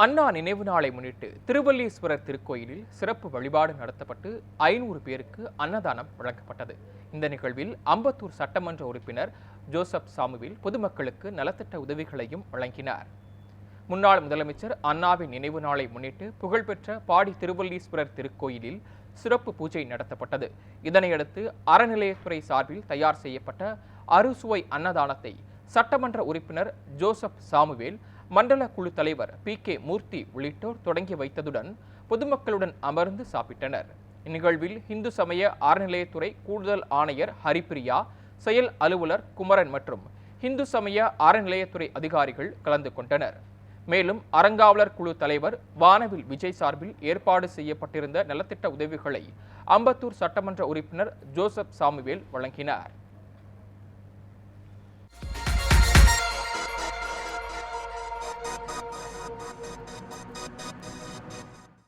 அண்ணா நினைவு நாளை முன்னிட்டு திருவல்லீஸ்வரர் திருக்கோயிலில் சிறப்பு வழிபாடு நடத்தப்பட்டு ஐநூறு பேருக்கு அன்னதானம் வழங்கப்பட்டது. இந்த நிகழ்வில் அம்பத்தூர் சட்டமன்ற உறுப்பினர் ஜோசப் சாமுவில் பொதுமக்களுக்கு நலத்திட்ட உதவிகளையும் வழங்கினார். முன்னாள் முதலமைச்சர் அண்ணாவின் நினைவு நாளை முன்னிட்டு புகழ்பெற்ற பாடி திருவல்லீஸ்வரர் திருக்கோயிலில் சிறப்பு பூஜை நடத்தப்பட்டது. இதனையடுத்து அறநிலையத்துறை சார்பில் தயார் செய்யப்பட்ட அறுசுவை அன்னதானத்தை சட்டமன்ற உறுப்பினர் ஜோசப் சாமுவேல் மண்டல குழு தலைவர் பி கே மூர்த்தி உள்ளிட்டோர் தொடங்கி வைத்ததுடன் பொதுமக்களுடன் அமர்ந்து சாப்பிட்டனர். இந்நிகழ்வில் இந்து சமய அறநிலையத்துறை கூடுதல் ஆணையர் ஹரிப்பிரியா செயல் அலுவலர் குமரன் மற்றும் இந்து சமய அறநிலையத்துறை அதிகாரிகள் கலந்து கொண்டனர். மேலும் அறங்காவலர் குழு தலைவர் வானவில் விஜய் சார்பில் ஏற்பாடு செய்யப்பட்டிருந்த நலத்திட்ட உதவிகளை அம்பத்தூர் சட்டமன்ற உறுப்பினர் ஜோசப் சாமுவேல் வழங்கினார்.